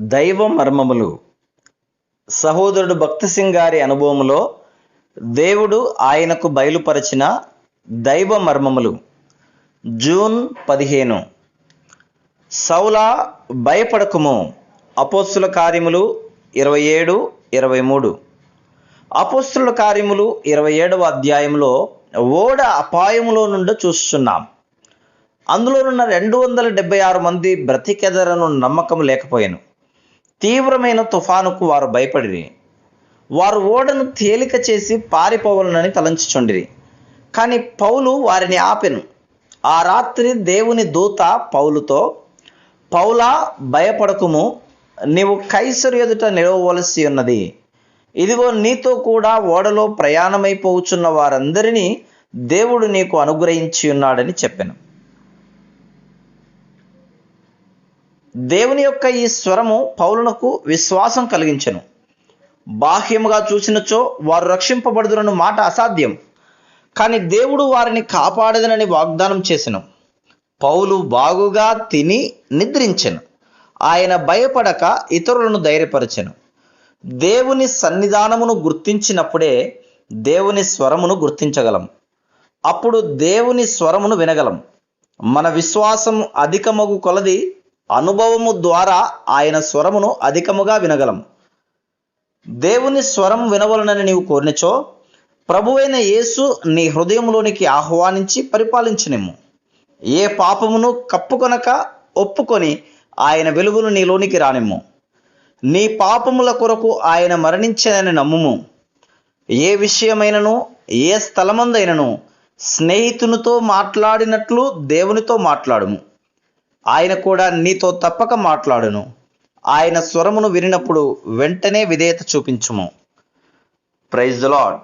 దైవ మర్మములు. సహోదరుడు భక్తి సింగ్ గారి అనుభవములో దేవుడు ఆయనకు బయలుపరిచిన దైవ మర్మములు. జూన్ పదిహేను. సౌలా భయపడకుము. అపోస్తుల కార్యములు ఇరవై ఏడు ఇరవై మూడు. అపోస్తుల కార్యములు ఇరవై ఏడవ అధ్యాయంలో ఓడ అపాయములో నుండి చూస్తున్నాం. అందులోనున్న రెండు వందల డెబ్బై ఆరు మంది బ్రతికెదరను నమ్మకం లేకపోయాను. తీవ్రమైన తుఫానుకు వారు భయపడిరి. వారు ఓడను తేలిక చేసి పారిపోవలనని తలంచుచుండిరి. కానీ పౌలు వారిని ఆపెను. ఆ రాత్రి దేవుని దూత పౌలుతో పౌలా భయపడకుము. నీవు కైసరు ఎదుట నిలవవలసి ఉన్నది. ఇదిగో నీతో కూడా ఓడలో ప్రయాణమైపోవచ్చున్న వారందరినీ దేవుడు నీకు అనుగ్రహించి ఉన్నాడని చెప్పాను. దేవుని యొక్క ఈ స్వరము పౌలునకు విశ్వాసం కలిగించెను. బాహ్యముగా చూసినచో వారు రక్షింపబడుదురన్న మాట అసాధ్యం. కానీ దేవుడు వారిని కాపాడదనని వాగ్దానం చేసెను. పౌలు బాగుగా తిని నిద్రించెను. ఆయన భయపడక ఇతరులను ధైర్యపరచెను. దేవుని సన్నిధానమును గుర్తించినప్పుడే దేవుని స్వరమును గుర్తించగలం. అప్పుడు దేవుని స్వరమును వినగలం. మన విశ్వాసం అధికమగు కొలది అనుభవము ద్వారా ఆయన స్వరమును అధికముగా వినగలం. దేవుని స్వరం వినవలనని నీవు కోరినచో ప్రభువైన యేసు నీ హృదయంలోనికి ఆహ్వానించి పరిపాలించనిమ్ము ఏ పాపమును కప్పుకొనక ఒప్పుకొని ఆయన వెలుగును నీలోనికి రానిమ్ము. నీ పాపముల కొరకు ఆయన మరణించనని నమ్ముము. ఏ విషయమైనను ఏ స్థలమందైనను స్నేహితునితో మాట్లాడినట్లు దేవునితో మాట్లాడుము. ఆయన కూడా నీతో తప్పక మాట్లాడును. ఆయన స్వరమును వినినప్పుడు వెంటనే విధేయత చూపించుము. Praise the lord